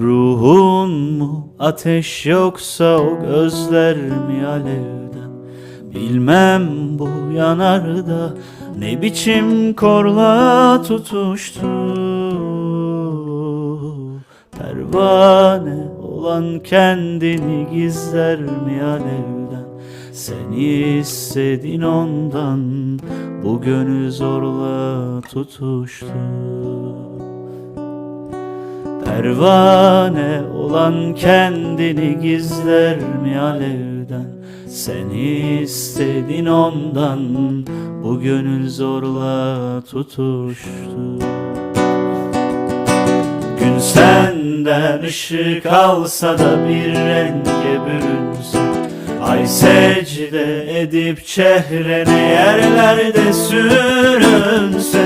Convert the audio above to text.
Ruhun mu? Ateş yoksa o gözler mi alevden? Bilmem bu yanarda ne biçim korla tutuştu. Pervane olan kendini gizler mi alevden? Sen istedin ondan bu gönül zorla tutuştu Pervane olan kendini gizler mi alevden? Sen istedin ondan bu gönül zorla tutuştu. Gün senden ışık alsa da bir renge bürünse Ay secde edip çehrene yerlerde sürünse